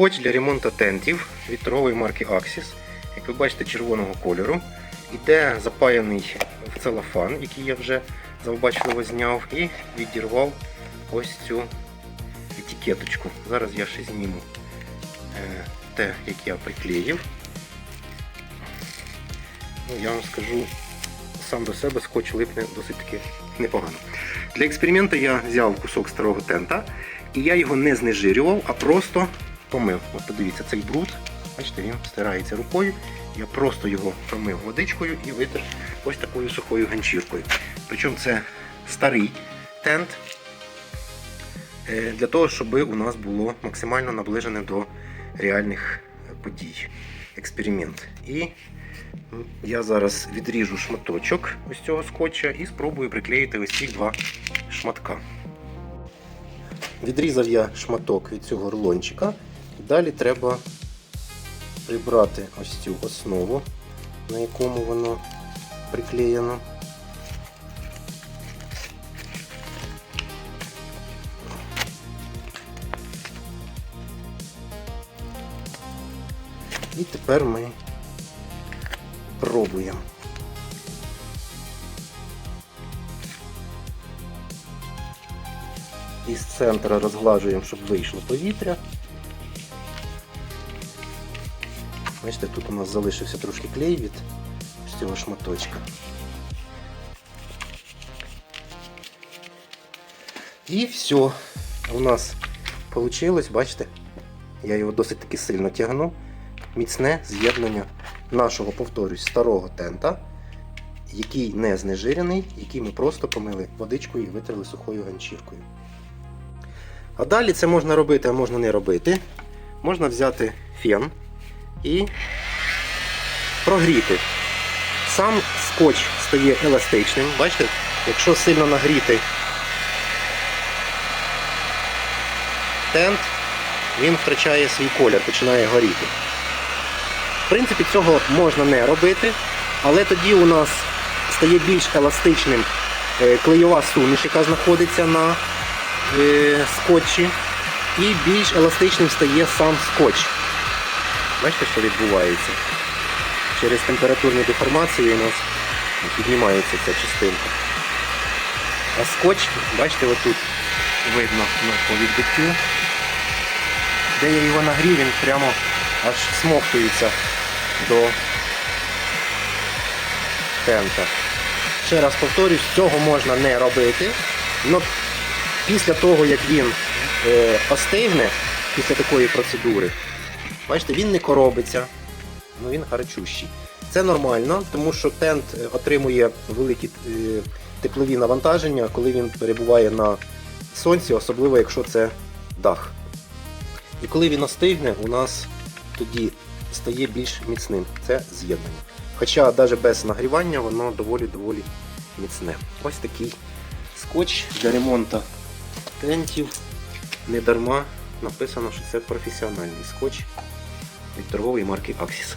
Скотч для ремонту тентів від торгової марки Axis. Як ви бачите, червоного кольору. Іде запаяний в целофан, який я вже завбачливо зняв, і відірвав ось цю етикеточку. Зараз я ще зніму е, те, як я приклеїв. Ну, я вам скажу, сам до себе скотч липне досить таки непогано. Для експерименту я взяв кусок старого тента і я його не знежирював, а просто помив. От подивіться, цей бруд, бачите, він стирається рукою. Я просто його промив водичкою і витер ось такою сухою ганчіркою. Причому це старий тент е, для того, щоб у нас було максимально наближене до реальних подій. Експеримент. І я зараз відріжу шматочок ось цього скотча і спробую приклеїти ось ці два шматка. Відрізав я шматок від цього рулончика. Далі треба прибрати ось цю основу, на якому воно приклеєно. І тепер ми пробуємо. Із центра розглажуємо, щоб вийшло повітря. Бачите, тут у нас залишився трошки клей від цього шматочка. І все. У нас вийшло, бачите? Я його досить таки сильно тягну. Міцне з'єднання нашого, повторюсь, старого тента, який не знежирений, який ми просто помили водичкою і витерли сухою ганчіркою. А далі це можна робити, а можна не робити. Можна взяти фен і прогріти. Сам скотч стає еластичним. Бачите, якщо сильно нагріти тент, він втрачає свій колір, починає горіти. В принципі, цього можна не робити, але тоді у нас стає більш еластичним е, клейова суміш, яка знаходиться на е, скотчі, і більш еластичним стає сам скотч. Бачите, що відбувається? Через температурну деформацію у нас піднімається ця частинка. А скотч, бачите, отут видно по відбиттю. Де я його нагрів, він прямо аж смоктується до тента. Ще раз повторюсь, цього можна не робити. але після того, як він е, остигне, після такої процедури, бачите, він не коробиться, ну він гарячущий. Це нормально, тому що тент е, отримує великі е, теплові навантаження, коли він перебуває на сонці, особливо якщо це дах. І коли він остигне, у нас тоді стає більш міцним. Це з'єднання. Хоча навіть без нагрівання воно доволі-доволі міцне. Ось такий скотч для ремонту тентів. Не дарма написано, що це професіональний скотч від торгової марки Axis.